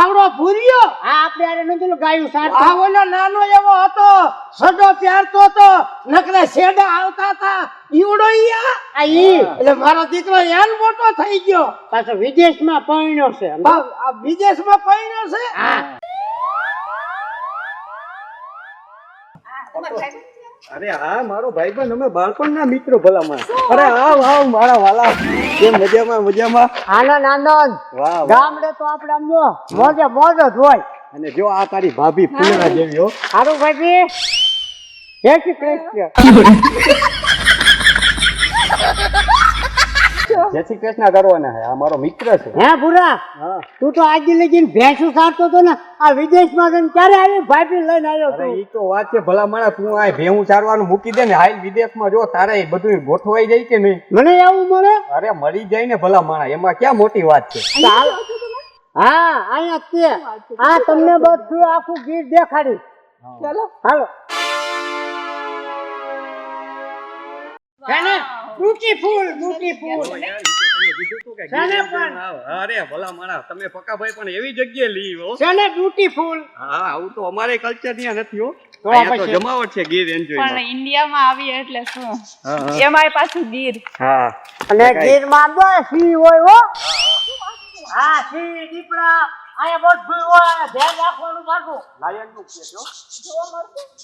આવડો ભૂર્યો. આ આપણે આને ગાયું સાર આ ઓલો નાનો એવો હતો સડો ત્યારતો હતો. નકરા શેડા આવતા હતા. ઈવડો ઈયા આ. ઈ. એટલે મારો દીકરો એન મોટો થઈ ગયો. પાછો વિદેશમાં પરણ્યો છે. આ વિદેશમાં પરણ્યો છે? હા. અરે હા મારો ભાઈ પણ અમે બાળપણના મિત્રો ભલામાં અરે આવ આવ મારા વાલા. કેમ મજામાં મજામાં? આનંદ આનંદ વાહ. ગામડે તો આપણે આમ જો મોજે મોજ જ હોય. અને જો આ તારી ભાભી ફૂલના જેવી હો. સારું ભાઈ જય શ્રી કૃષ્ણ. જય શ્રી કૃષ્ણ કરવાના હે આ મારો મિત્ર છે. હે ભૂરા હા. તું તો આજ લગીને ભેંસું સારતો તો ને આ વિદેશમાં ગઈ ક્યારે આવી? ભાભી લઈને આવ્યો તું. ઈ તો વાત છે ભલા માણા તું આ ભેહું ચારવાનું મૂકી દે ને હાલ વિદેશમાં જો તારે બધું ગોઠવાઈ જાય કે નહીં? મને એવું મળે? અરે મળી જાય ને ભલા માણા એમાં ક્યાં મોટી વાત છે? ચાલ હા અહીંયા તે. આ તમને બધું આખું ગીત દેખાડી ચાલો. હાલો. બ્યુટીફુલ બ્યુટીફુલ શાને પણ? અરે ભલા માણા તમે પકાભાઈ પણ એવી જગ્યાએ લઈ હો. સને બ્યુટીફુલ હા આવું તો અમારે કલ્ચર ત્યાં નથી હો. તો જમાવટ છે ગીર એન્જોય પણ ઇન્ડિયામાં આવીએ એટલે શું. એમાંય પાછું ગીર. હા. અને ગીરમાં બસ સિંહ હોય હો. હા સિંહ દીપડા. અહીંયા બધું હોય ધ્યાન રાખવાનું પાછું. લાયનનું કે છો?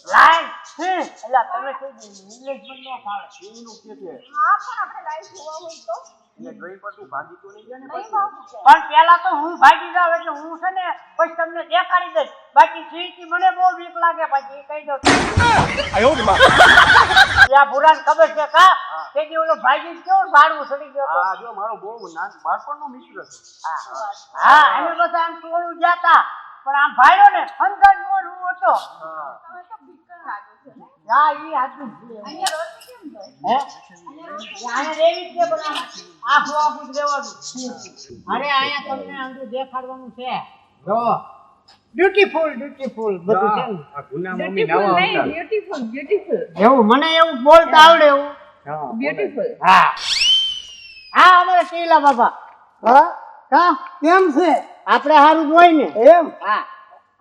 લાઈન સિંહ એટલે તમે કઈ ઇંગ્લિશ પણ ન ફાવે સિંહનું કે છે? હા પણ આપણે લાઈવ જોવા હોય તો. પણ પેલા તો હું ભાગી જાઉં એટલે હું છે ને પછી તમને દેખાડી દઈશ. બાકી સિંહથી મને બહુ બીક લાગે પછી કહી દઉં ત્યાં ભૂરાને ખબર છે કા કે જે ઓલો ભાગી કેવું ઝાડવું સડી ગયો હા જો મારો બહુ નાન બાળપણનો મિત્ર છે. હા. અમે બધા આમ ટોળું જાતા પણ આમ ભાડ્યો ને અંદર મોરું હતો તમે તો બીકણ લાગે છે ને. ઈ હાચું છે. અહીંયા રોજ કેમ હે અહીંયા રેવી છે પણ આખું આખું જ અરે અહીંયા તમને આંધું દેખાડવાનું છે જો બ્યુટીફુલ બ્યુટીફુલ બધું છે આ ગુના મમ્મી નાવા આવતા. બ્યુટીફુલ બ્યુટીફુલ એવું મને એવું બોલતા આવડે એવું બ્યુટીફુલ હા હા અમારે શીલા બાબા હા કા કેમ છે આપણે સારું જોઈ ને એમ હા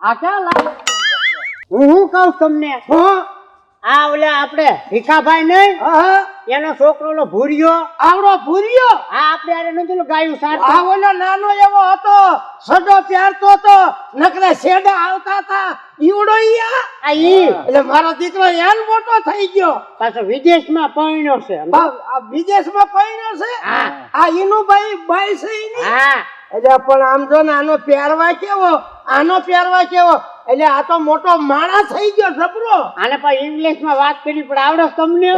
આ ક્યાં હું શું કહું તમને હા આ ઓલા આપણે ભીખાભાઈ નહીં એનો છોકરો ઓલો ભૂરિયો. આવડો ભૂર્યો? આ આપણે આને નતું ગાયું સાર આ ઓલો નાનો એવો હતો. સડો ત્યારતો હતો નકરા શેડા આવતા હતા. ઈવડો ઈયા આ. ઈ. એટલે મારો દીકરો એન મોટો થઈ ગયો. પાછો વિદેશમાં પરણ્યો છે. આ વિદેશમાં પરણ્યો છે. આ ઈનું ભાઈ ભાઈ છે ઈની. હા. એટલે પણ આમ જો ને આનો પહેરવા કેવો? આનો પહેરવા કેવો? એટલે આ તો મોટો માણસ થઈ ગયો જબરો. આને પણ ઇંગ્લિશમાં વાત કરી પણ આવડે તમને?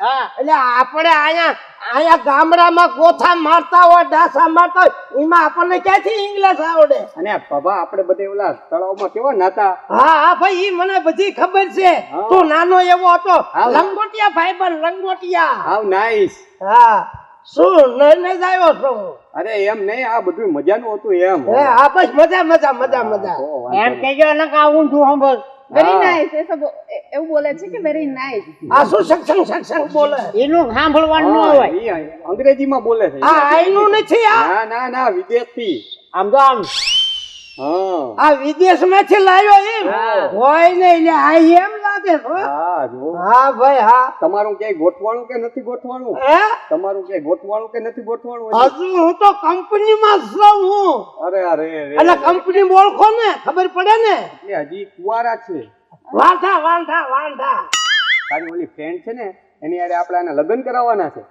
હા? એટલે આપણે અહીંયા અહીંયા ગામડામાં કોથા મારતા હોય ડાસા મારતા હોય એમાં આપણને ક્યાંથી ઇંગ્લિશ આવડે? અને બાબા આપણે બધે ઓલા તળાવમાં કેવા નાતા? હા હા ભાઈ ઈ મને બધી ખબર છે. તું નાનો એવો હતો. લંગોટિયા ભાઈ પણ લંગોટિયા. હાવ નાઈસ હા. શું લઈને જ આવ્યો છું હું. અરે એમ નહીં આ બધું મજાનું હતું એમ. હે આ બસ મજા મજા મજા મજા. એમ નહીં. કહેજો ને કે આ ઊંધું સાંભળ. વેરી નાઈસ એ સબ એવું બોલે છે કે વેરી નાઈસ આ શું સક્ષમ સક્ષમ બોલે. એનું સાંભળવાનું ન હા, હોય. અંગ્રેજીમાં બોલે છે. આ આઈનું નથી આ. ના ના ના વિદેશથી આમ તો આમ. હા. આ વિદેશમાંથી લાવ્યો એમ. હા. હોય ને એટલે આ એમ છે હા જો. હા ભાઈ હા. તમારું ક્યાંય ગોઠવાણું કે નથી ગોઠવાણું? હે? તમારું ક્યાંય ગોઠવાણું કે નથી ગોઠવાણું હજુ? હું તો કંપનીમાં છું હું. અરે અરે એટલે કંપની ઓળખો ને ખબર પડે ને? એટલે હજી કુવારા છે. વાંધા વાંધા વાંધા. તારી ઓલી ફ્રેન્ડ છે ને એની હારે આપણે આને લગ્ન કરાવવાના છે.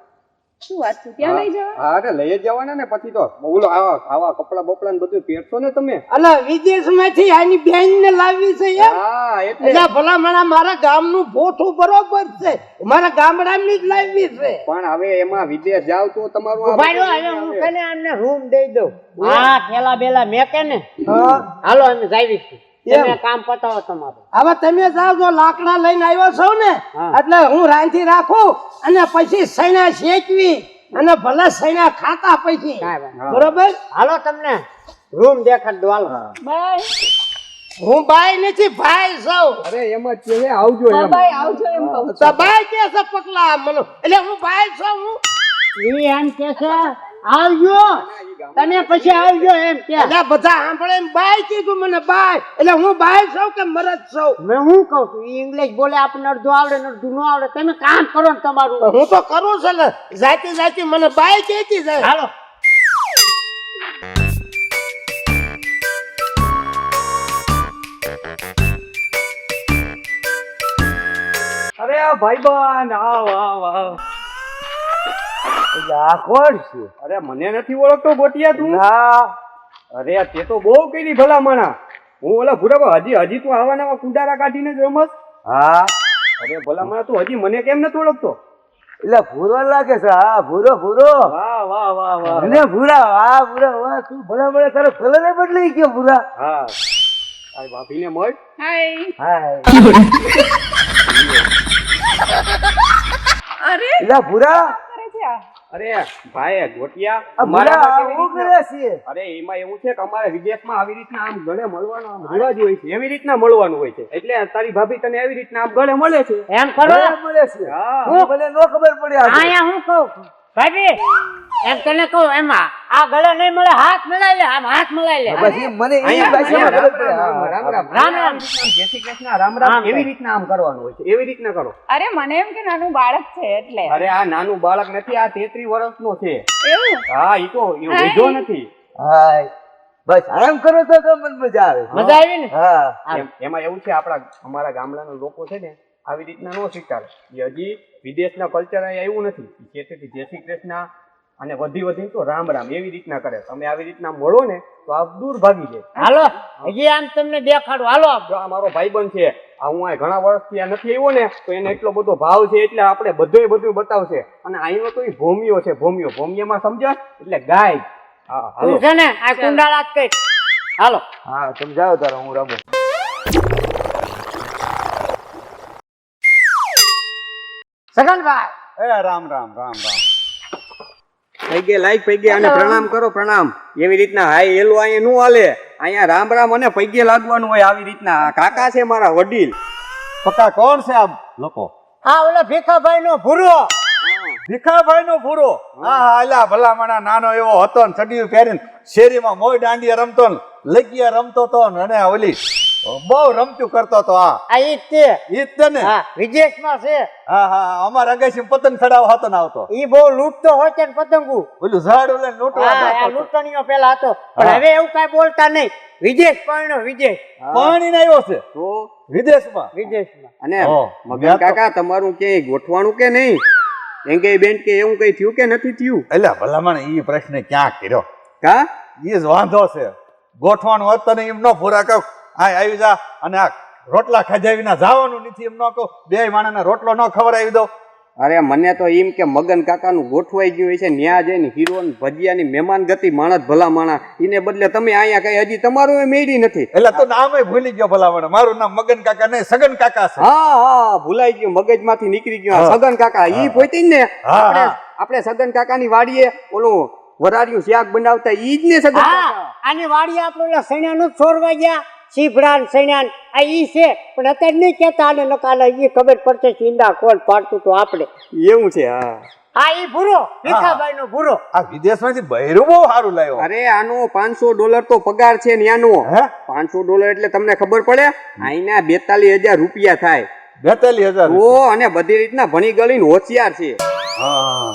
શું વાત છે? ત્યાં લઈ જવા હા અરે લઈ જ જવાના ને પછી તો બોલો આવા આવા કપડા બપડા ને બધું પહેરશો ને તમે? અલ વિદેશમાંથી આની બેન ને લાવી છે એમ? હા એટલે. ભલામણા મારા ગામનું ભોથું બરોબર છે. મારા ગામડાની જ લાવી છે. પણ હવે એમાં વિદેશ જાવ તો તમારું આ ઊભા હવે હું કને ને આમને રૂમ દઈ દઉં. હા થેલા બેલા મેકે ને? હાલો અમે જાવીશું એમ. તમે કામ પતાવો તમારું. હવે તમે જાઓ જો લાકડા લઈને આવ્યો છો ને એટલે હું રાંધી રાખું અને પછી સૈના શેકવી અને ભલે સૈના ખાતા પછી. બરોબર? હાલો તમને રૂમ દેખાડ દો હાલો. હું. ભાઈ નથી ભાઈ સૌ અરે એમાં જ છે આવજો એમ. ભાઈ આવજો એમ કહું તો ભાઈ કે છે પકલા મને? એટલે હું ભાઈ છું હું. એ એમ કે છે આવજો. તને પછી આવજો એમ કે. એટલે બધા સાંભળે એમ બાય કીધું મને બાય. એટલે હું બાય સૌ કે મરદ સૌ મેં હું કહું છું ઇંગ્લિશ બોલે આપણને અડધું આવડે ને અડધું ન આવડે. તમે કામ કરો ને તમારું. હું તો કરું છું ને. જાતી જાતી મને બાય કહેતી જાય. હાલો. અરે આ ભાઈબંધ આવ આવ આવ. આ કોણ છે? અરે મને નથી ઓળખતો ગોટિયા તું. ના. અરે તે તો બહુ કરી ભલામણા હું ઓલા ભૂરા હજી હજી તું આવા નવા કુંડારા કાઢીને જ રમસ. હા. અરે ભલામણા તું હજી મને કેમ નથી ઓળખતો? એટલે ભૂરો લાગે છે. હા ભૂરો ભૂરો. વાહ વાહ વાહ વાહ અને ભૂરા હા ભૂરા વાહ તું ભલા ભલે તારો કલર બદલાઈ ગયો ભૂરા. હા. આ ભાભીને મળ. હાય. હા અરે એટલે ભૂરા. અરે ભાઈ ગોટિયા અમારા હું કરે છે અરે એમાં એવું છે કે અમારે વિદેશમાં આવી રીતના આમ ગળે મળવાનું આમ રિવાજ હોય છે. એવી રીતના મળવાનું હોય છે. એટલે તારી ભાભી તને એવી રીતના આમ ગળે મળે છે. એમ ખરો મળે છે. હા. હું ભલે નો ખબર પડે આયા હું કહું. ભાભી એમ તને કહું એમાં આ ગળે નહીં મળે હાથ મળાય લે આમ હાથ મળાય લે. મને એ ભાષામાં. રામ રામ રામ રામ રામ. રામ જય શ્રી કૃષ્ણ રામ રામ રામ એવી રીતના આમ કરવાનું હોય છે. એવી રીતના કરો. અરે મને એમ કે નાનું બાળક છે એટલે. અરે આ નાનું બાળક નથી આ તેત્રી વર્ષનો છે. એવું? હા ઈ તો એ વૈધો નથી. હાય. બસ આમ કરો તો તો મને મજા આવે. મજા આવી ને હા. એમાં એવું છે આપણા અમારા ગામડાના લોકો છે ને આવી રીતના નો સ્વીકારે. એ હજી વિદેશના કલ્ચર અહીં આવ્યું નથી. જે જય શ્રી કૃષ્ણ અને વધી વધી તો રામ રામ એવી રીતના કરે. તમે આવી રીતના મળો ને તો આ દૂર ભાગી જાય. હાલો હજી આમ તમને દેખાડો. હાલો. આ મારો ભાઈબંધ છે આ હું આ ઘણા વર્ષથી આ નથી આવ્યો ને તો એને એટલો બધો ભાવ છે એટલે આપણે બધું બધું બતાવશે. અને અહીંનો તો ઈ ભોમિયો છે ભોમિયો. ભોમિયામાં સમજ્યા? એટલે ગાય. હા હાલો. છે ને? આ કુંડાળા જ કઈ હાલો. હા સમજાવો તારો હું રમું. સગનભાઈ. એ Ram Ram Ram Ram. Page like page અને પ્રણામ કરો પ્રણામ. એવી રીતના હાય એલું અહીંયા નું હાલે. અહીંયા રામ રામ અને પૈગે લાગવાનું હોય આવી રીતના. કાકા છે મારા વડીલ. પક્કા કોણ છે આ લોકો. આ ઓલા ભીખાભાઈ નો ભૂરો. ભીખાભાઈ નો ભૂરો? હા. હા અલા ભલામણા નાનો એવો હતો ને ચડ્યું પહેરીને શેરીમાં મોય દાંડિયા રમતો ને લગિયા રમતો તો ને અને ઓલી બહુ રમતું કરતો તો આ. આ ઈ જ તે. ઈ જ તે ને? હા વિદેશમાં છે. હા હા અમારા અગાસી પતંગ ચડાવ હતો ને આવતો. ઈ બહુ લૂંટતો હોય છે ને પતંગુ. ઓલું ઝાડ ઓલે લૂંટવા હા આ લૂંટણીઓ પેલા હતો. પણ હવે એવું કઈ બોલતા નહીં. વિદેશ પરણો વિદેશ. પાણીને આવ્યો છે? તો? વિદેશમાં? વિદેશમાં. અને મગન કાકા તમારું કે ગોઠવાનું કે નહીં? એંગેજમેન્ટ કે એવું કઈ થયું કે નથી થયું? એટલે ભલામણ ઈ પ્રશ્ન ક્યાં કર્યો? કા? ઈ જ વાંધો છે. ગોઠવાનું હતો તને એમ ન પૂરા કહું આવી જા. અને આ રોટલા ખજાવીને જવાનું નથી એમ ન કહો. બે માણસને રોટલો ન ખવડાવી દો. અરે મને તો એમ કે મગન કાકાનું ગોઠવાઈ ગયું હોય છે ન્યા જઈને હીરો ને ભજીયાની મહેમાન ગતિ માણસ ભલા માણા એને બદલે તમે અહીંયા કઈ હજી તમારું એ મેળી નથી. એટલે તો નામે ભૂલી ગયો ભલામણ. મારું નામ મગન કાકા નહીં સગન કાકા છે. હા હા ભૂલાઈ ગયું. મગજમાંથી નીકળી ગયું. સગન કાકા ઈ પોતી ને? હા, આપણે હા. આપણે સગન કાકાની વાડીએ ઓલું વરાળ્યું શાક બનાવતા ઈ જ ને સગન કાકા? આની વાડીએ આપણે ઓલા સૈણાનું જ સીભડાન સૈણાન આ ઈ છે. પણ અત્યારે નહીં કહેતા આને નકાલે ઈ ખબર પડશે ચીંડા કોણ પાડતું તો આપણે. એવું છે હા. હા ઈ ભૂરો ભીખાભાઈ નો ભૂરો. આ વિદેશમાંથી બહેરું બહુ સારું લાવ્યો અરે આનો પાંચસો ડોલર તો પગાર છે ન્યાનો હે? પાંચસો ડોલર એટલે તમને ખબર પડે? અહીંના બેતાલીસ હજાર રૂપિયા થાય. બેતાલીસ હજાર ઓ અને બધી રીતના ભણી ગળીને હોશિયાર છે. હા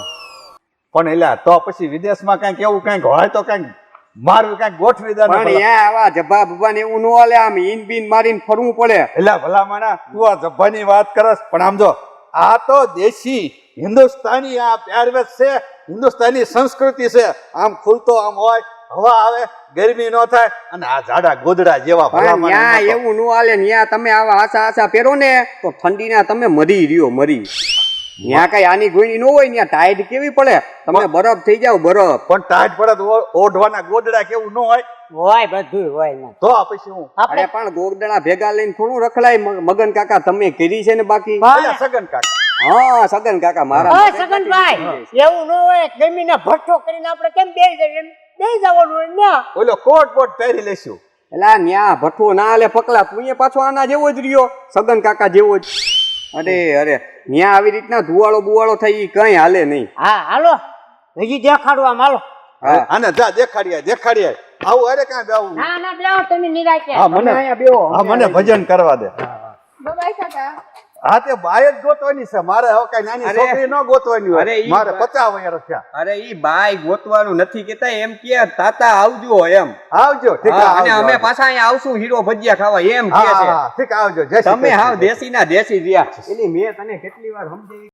પણ એટલે તો પછી વિદેશમાં કંઈક એવું કંઈક હોય તો કંઈક મારવું કઈ ગોઠવી દે પણ ભલા. આવા જબ્બા બબ્બા ને એવું ન હાલે આમ ઈન બીન મારીને ફરવું પડે. એટલે ભલામણા તું આ જબ્બાની વાત કરસ પણ આમ જો આ તો દેશી હિન્દુસ્તાની આ પહેરવેશ છે હિન્દુસ્તાની સંસ્કૃતિ છે. આમ ખુલતો આમ હોય હવા આવે ગરમી ન થાય અને આ જાડા ગોદડા જેવા ન્યા એવું ન હાલે ન્યા તમે આવા આશા આશા પહેરો ને તો ઠંડીના તમે મરી રહ્યો મરી. ન્યા કઈ આની ગુણી ન હોય ત્યાં ટાઈટ કેવી પડે? તમે બરફ થઈ જાવ બરફ. પણ ટાઈટ પડે તો ઓઢવાના ગોદડા કેવું ન હોય? હોય બધું હોય ને તો પછી હું આપણે પણ ગોદડા ભેગા લઈને થોડું રખડાય મગન કાકા તમે કરી છે ને બાકી? સગન કાકા. હા સગન કાકા મારા સગન જાય એવું ન હોય જમીને ભઠ્ઠો કરીને આપણે કેમ બે બે જવાનું હોય ને ઓલો કોટ બોટ પહેરી લેશું. એટલે એલા ન્યા ભઠ્ઠો ના લે પકલા તું પાછો આના જેવો જ રહ્યો સગન કાકા જેવો જ. અરે અરે ન્યા આવી રીતના ધુવાળો બુવાળો થઈ કઈ હાલે નહીં. હા હાલો. હજી દેખાડવા હાલો. હા. આને જા દેખાડીએ દેખાડીએ આવું અરે કાંઈ બેવું ના ના બેવો તમે નિરાશે હા મને અહીંયા બેવો હા મને ભજન કરવા દે. હા તે બાય જ ગોતવાની છે. મારે હવે કઈ નાની છોકરી ન ગોતવાની હોય. મારે પચાસ વર્ષ થયા અરે ઈ બાય ગોતવાનું નથી કેતા એમ કે તાતા આવજો એમ. આવજો ઠીક અને અમે પાછા અહીંયા આવશું હીરો ભજીયા ખાવા. એમ કે છે. ઠીક આવજો. તમે હાવ દેશી ના દેશી રહ્યા. એની મેં તને કેટલી વાર સમજાવી